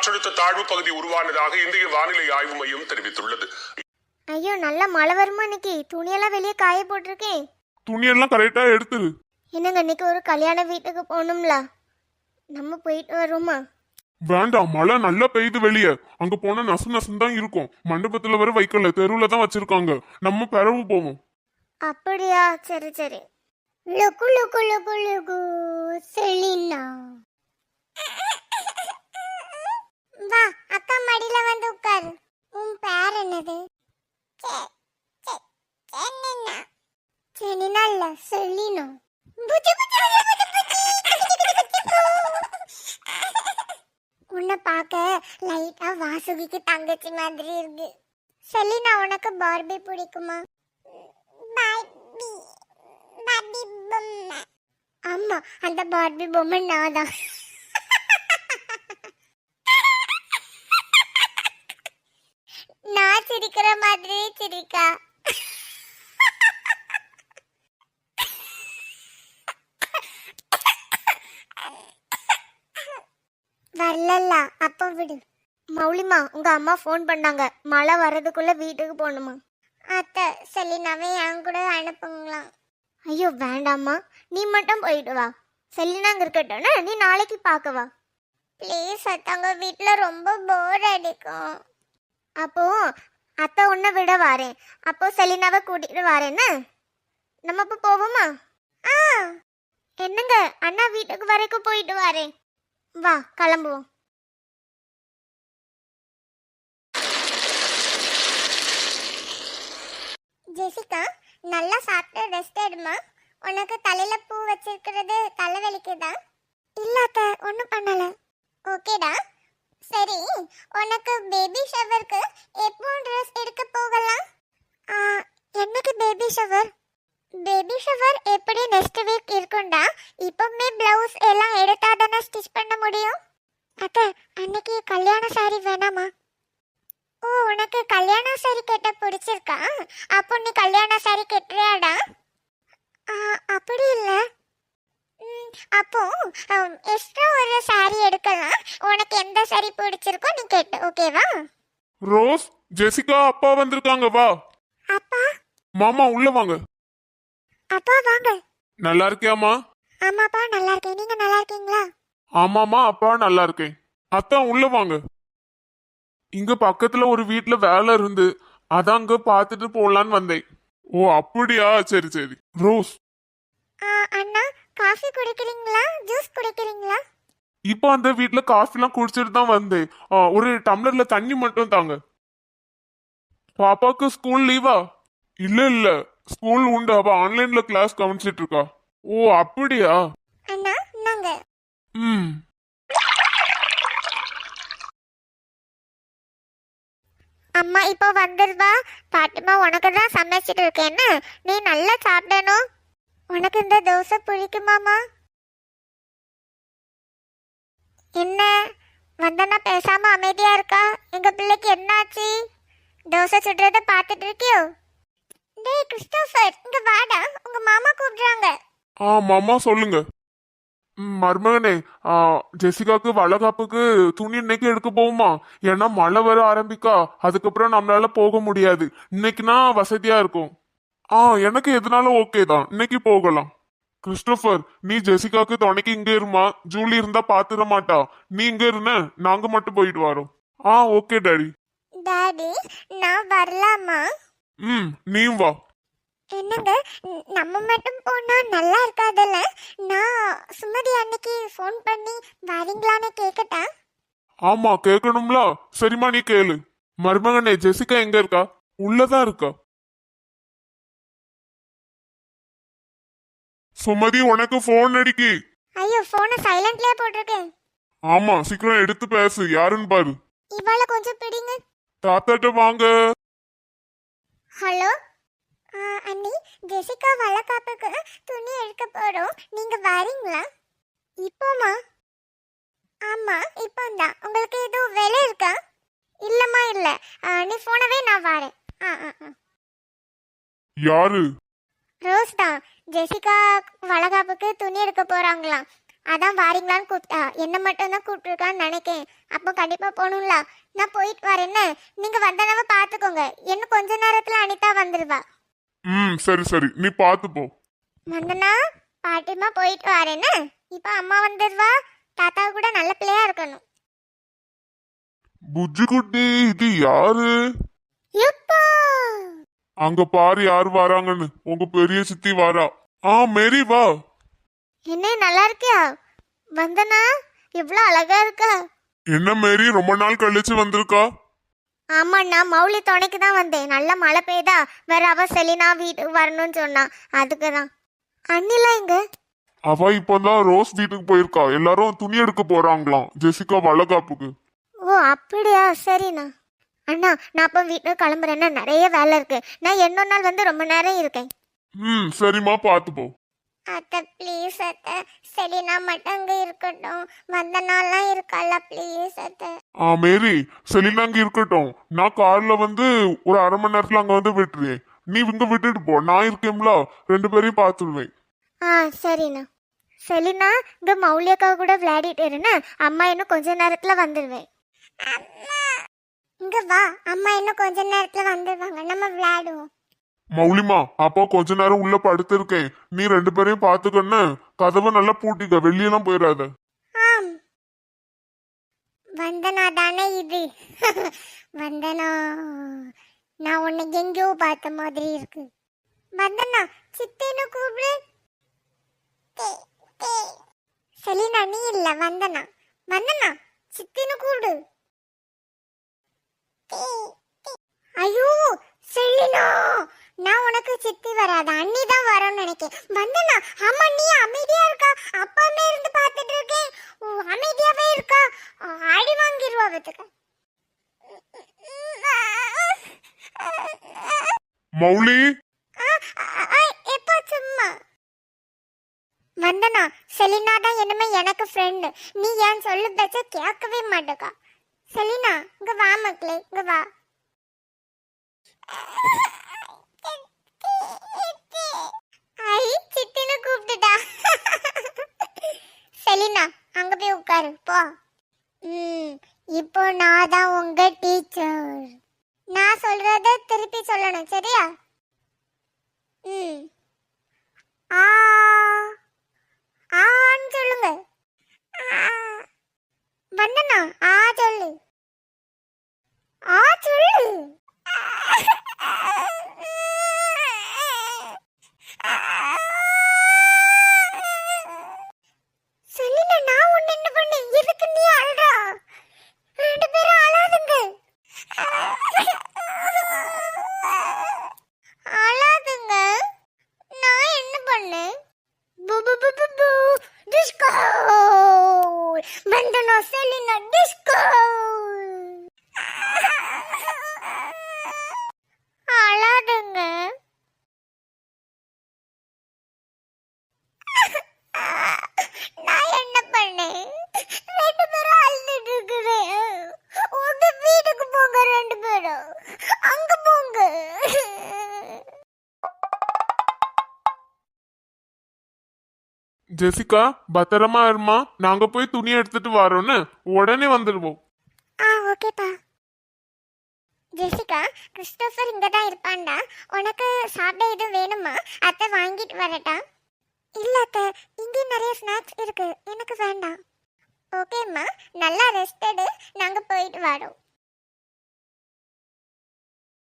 காற்றழுத்த தாழ்வு பகுதி உருவானதாக இந்திய வானிலை ஆய்வு மையம் தெரிவித்துள்ளது. ஐயோ நல்ல மழை வருமா இன்னைக்கு? துணியெல்லாம் வெளியே காய போட்டிருக்கேன் துணியெல்லாம் கரெக்டா எடுத்துரு என்னங்க இன்னைக்கு ஒரு கல்யாண வீட்டுக்கு போகணும்ல? நம்ம போயிட்டு வருவோமா? வேண்டாம் மழை நல்லா பெய்யுது வெளியே. அங்க போனா நசு நசுன்னு தான் இருக்கும். மண்டபத்துல வர வைக்கல தெருவுல தான் வச்சிருக்காங்க. நம்ம பிறவு போவோம். அப்படியா? சரி சரி. Look look look look Selina வா அக்கா மடியில வந்து உட்காரு உன் பேர் என்னது இல்ல செலினா உன்னை பார்க்க லைட்டா வாசுகிக்கு தங்கச்சி மாதிரி இருக்கு செலினா உனக்கு பார்பி பிடிக்குமா பார்பி பார்பி பொம்மை ஆமா அந்த பார்பி பொம்மை நான் தான் சிரிக்கிற மாதிரியே சிரிக்கா. வரலல்ல அப்ப விடு. மௌலிமா உங்க அம்மா ஃபோன் பண்ணாங்க. மழை வர்றதுக்குள்ள வீட்டுக்கு போகணுமா? அத்தை செலினாவே என் கூட அனுப்புங்களாம் ஐயோ வேண்டாம்மா. நீ மட்டும் போயிட்டு வா. செலினாங்க இருக்கட்டும்னா நீ நாளைக்கு பார்க்க வா. ப்ளீஸ் அத்தாங்க வீட்டில் ரொம்ப போர் அடிக்கும். அப்போ அத்தை உன்னை விட வாரேன். அப்போ செலினாவை கூட்டிட்டு வாரேன்னு நம்ம இப்போ போவோமா? ஆ. என்னங்க அண்ணா வீட்டுக்கு வரைக்கும் போயிட்டு வாரேன். வா கிளம்புவோம். ஜெசிகா நல்லா சாப்பிட்டு ரெஸ்ட் எடுமா? உனக்கு தலையில பூ வச்சிருக்கிறது தலை வலிக்குதா? ஒன்றும் பண்ணல. ஓகேடா. சரி உனக்கு பேபி ஷவருக்கு எப்போ ட்ரெஸ் எடுக்க போகலாம். ஆ, என்னைக்கு பேபி ஷவர் பேபி ஷவர் எப்படி நெக்ஸ்ட் வீக் இருக்கும்டா? இப்போமே பிளவுஸ் எல்லாம் எடுத்தா தானே ஸ்டிச் பண்ண முடியும்? அத்தை அன்னைக்கு கல்யாண சாரி வேணாமா? ஓ உனக்கு கல்யாண சாரி கட்ட பிடிச்சிருக்கா? அப்போ நீ கல்யாண சாரி கட்டுறியாடா? ஆ, அப்படி இல்லை. அப்போ எக்ஸ்ட்ரா ஒரு சாரி எடுக்கலாம். உனக்கு எந்த சாரி பிடிச்சிருக்கோ நீ கேட்டு ஓகேவா ரோஸ் ஜெசிகா அப்பா வந்திருக்காங்க வா. அப்பா? மாமா உள்ள வாங்க. அப்பா வாங்க. நல்லா இருக்கியாமா ஆமாப்பா நல்லா இருக்கேன். நீங்க நல்லா இருக்கீங்களா? ஆமாமா அப்பா நல்லா இருக்கேன். அத்தான் உள்ள வாங்க. இங்க பக்கத்துல ஒரு வீட்ல வேலை இருந்து அதான் அங்க பாத்துட்டு போலான்னு வந்தேன். ஓ அப்படியா? சரி சரி. ரோஸ் அண்ணா காஃபி குடிக்கிறீங்களா? ஜூஸ் குடிக்கிறீங்களா? இப்போ அந்த வீட்ல காஃபிலாம் குடிச்சிட்டு தான் வந்தேன். ஒரு டம்ளர்ல தண்ணி மட்டும் தாங்க. பாப்பாக்கு ஸ்கூல் லீவா? இல்ல இல்ல. ஸ்கூல் உண்டு. அவ ஆன்லைன்ல கிளாஸ் கவனிச்சிட்டு இருக்கா. ஓ அப்படியா? அண்ணா நாங்க ம். அம்மா இப்போ வந்துருவா. பாட்டிமா உனக்கு தான் சமைச்சிட்டு இருக்கேன்னு நீ நல்லா சாப்பிடணும். உனக்கு இந்த தோசை பிடிக்குமாமா என்ன? வந்தனா பேசாம அமைதியா இருக்கா? எங்க பிள்ளைக்கு என்னாச்சு? தோசை சுடுறத பார்த்துட்டு இருக்கியோ? டேய் கிறிஸ்டோபர் இங்க வாடா. உங்க மாமா கூப்பிடுறாங்க. ஆ மாமா சொல்லுங்க. ம், மருமகனே ஆ, ஜெசிகாக்கு வளகாப்புக்கு துணி இன்னைக்கு எடுக்க போகுமா? ஏன்னா மழை வர ஆரம்பிக்கா. அதுக்கப்புறம் நம்மளால போக முடியாது. இன்னைக்குனா வசதியா இருக்கும். ஆ எனக்கு எதுனாலும் ஓகே தான். இன்னைக்கு போகலாம். கிறிஸ்டோபர் நீ ஜெசிகாக்கு துணைக்கு இங்க இருமா? ஜூலி இருந்தா பாத்துட மாட்டா. நீ இங்க இருன நாங்க மட்டும் போயிட்டு வரோம். ஆ ஓகே டாடி டாடி நான் வரலாமா? ம் நீயும் வா. என்னங்க ந- நம்ம மட்டும் போனா நல்லா இருக்காதுல்ல? நான் சுமதி அன்னைக்கு ஃபோன் பண்ணி வரீங்களான்னு கேட்கட்டா ஆமா கேட்கணும்ல சரிம்மா நீ கேளு. மருமகனே ஜெசிகா எங்க இருக்கா? உள்ளதான் இருக்கா? சுமதி உனக்கு போன் அடிக்கி. ஐயோ ஃபோனை சைலண்ட்லயே போட்டிருக்கேன் ஆமா சீக்கிரம் எடுத்து பேசு யாருன்னு பாரு. இவாள கொஞ்சம் பிடிங்க. தாத்தாட்ட வாங்க. ஹலோ? அண்ணி ஜெசிகா வளக்காப்புக்கு துணி எடுக்க போறோம். நீங்க வரீங்களா? இப்போமா? ஆமா இப்போ தான் உங்களுக்கு எதுவும் வேலை இருக்கா? இல்லம்மா இல்ல. நீ போனவே நான் வரேன். ஆ ஆ. யாரு? ரோஸ் தான். ஜெசிகா வளகாப்புக்கு துணி எடுக்க போறாங்களாம். அதான் வாரீங்களான்னு கூப்பிட்டா என்ன மட்டும் தான் கூப்பிட்டுருக்கான்னு நினைக்கேன். அப்போ கண்டிப்பா போகணும்ல. நான் போயிட்டு வரேன்னு நீங்க வந்தனவ பாத்துக்கோங்க. இன்னும் கொஞ்ச நேரத்துல அனிதா வந்துருவா. ம் சரி சரி. நீ பார்த்து போ. வந்தனா? பாட்டிமா போயிட்டு வரேன்னு இப்போ அம்மா வந்துருவா. தாத்தா கூட நல்ல பிள்ளையா இருக்கணும். புஜ்ஜி குட்டி இது யாரு? எப்பா! அங்க பாரு யாரு வராங்கன்னு. உங்க பெரிய சித்தி வாரா. ஆ மேரி வா. என்ன நல்லா இருக்கியா? வந்தனா? எவ்வளோ அழகா இருக்கா? என்ன மேரி ரொம்ப நாள் கழிச்சு வந்திருக்கா? ஆமாண்ணா மௌலி துணைக்கு தான் வந்தேன். நல்ல மழை பெய்தா வேற அவ செலினா வீட்டுக்கு வரணும்னு சொன்னா. அதுக்கு தான் அண்ணிலாம் இங்க அவ இப்பதான் ரோஸ் வீட்டுக்கு போயிருக்கா. எல்லாரும் துணி எடுக்க போறாங்களாம். ஜெசிகா வளகாப்புக்கு. ஓ அப்படியா? சரிண்ணா. அண்ணா நான் அப்போ வீட்டுக்கு கிளம்புறேன்னா நிறைய வேலை இருக்கு. நான் இன்னொரு நாள் வந்து ரொம்ப நேரம் இருக்கேன். ம் சரிம்மா பார்த்து போ. அத்தை ப்ளீஸ் அத்தை. செலினா மட்டும் அங்கே இருக்கட்டும். வந்த நாள்லாம் இருக்கல்ல ப்ளீஸ் அத்தை. ஆ மேரி செலினா அங்க இருக்கட்டும். நான் கார்ல வந்து ஒரு அரை மணி நேரத்துல அங்க வந்து விட்டுருவேன் நீ இங்க விட்டுட்டு போ. நான் இருக்கேன்ல ரெண்டு பேரையும் பார்த்துடுவேன் ஆ சரிண்ணா. செலினா இங்க மௌலியக்கா கூட விளையாடிட்டு இருன்னு அம்மா இன்னும் கொஞ்ச நேரத்துல வந்துடுவேன் இங்க வா. அம்மா இன்னும் கொஞ்ச நேரத்துல வந்துடுவாங்க நம்ம விளையாடுவோம். மௌலிமா அப்பா கொஞ்ச நேரம் உள்ள படுத்திருக்கேன் நீ ரெண்டு பேரையும் பாத்துக்கன்னு கதவை நல்லா பூட்டிக்க. வெளியெல்லாம் போயிடாத ஆம். வந்தனா தானே இது? வந்தனா நான் உன்னை எங்கேயோ பார்த்த மாதிரி இருக்கு. வந்தனா சித்தின்னு கூப்பிடு. செலினா நீ இல்ல. வந்தனா. வந்தனா சித்தின்னு கூப்பிடு தே- தே- ஐயோ செலினா நான் உனக்கு சித்தி வராத அண்ணி தான் வரும்னு நினைக்கேன் வந்தனா ஆமா நீ அமைதியா இருக்கா அப்பாமே இருந்து பார்த்துட்டு இருக்கேன் ஓ, அமைதியாவே இருக்கா ஆடி வாங்கிடுவா வச்சுக்க மௌலி? சும்மா? வந்தனா செலினா தான் என்னமே எனக்கு ஃப்ரெண்டு நீ ஏன் சொல்லு பேச்ச கேட்கவே மாட்டேக்கா. செலினா இங்க வா மக்களே இங்க வா. ஐ சித்தின்னு கூப்பிட்டுட்டா. செலினா அங்க போய் உட்காரு போ. ம் இப்போ நான் தான் உங்க டீச்சர் நான் சொல்றத திருப்பி சொல்லணும் சரியா ம் ஆ ஆன்னு சொல்லுங்க ஆ. வந்தனா ஆ சொல்லு ஆ சொல்லு சொல்லுங்க நான் ஒண்ணு என்ன பண்ணேன் எதுக்கு நீ அழுறா ரெண்டு பேரும் அழாதுங்க அழாதுங்க நான் என்ன பண்ணேன் பு பு பு பு பு டிஸ்கோ வந்தனா செலினா டிஸ்கோ அழாதுங்க நான் என்ன பண்ணேன் ரெண்டு பேரும் அழுதுட்டு இருக்கிறேன் உங்க வீட்டுக்கு போங்க ரெண்டு பேரும் அங்க போங்க ஜெசிகா பத்திரமா இருமா? நாங்க போய் துணி எடுத்துட்டு வரோன்னு உடனே வந்துடுவோம் ஆ ஓகேப்பா. ஜெசிகா கிறிஸ்டோஃபர் இங்க தான் இருப்பான்டா. உனக்கு சாப்பிட எதுவும் வேணுமா? அத்தை வாங்கிட்டு வரட்டா? இல்ல அத்தை இங்கே நிறைய ஸ்நாக்ஸ் இருக்கு. எனக்கு வேண்டாம். ஓகேம்மா நல்லா ரெஸ்ட் எடு. நாங்க போயிட்டு வரோம்.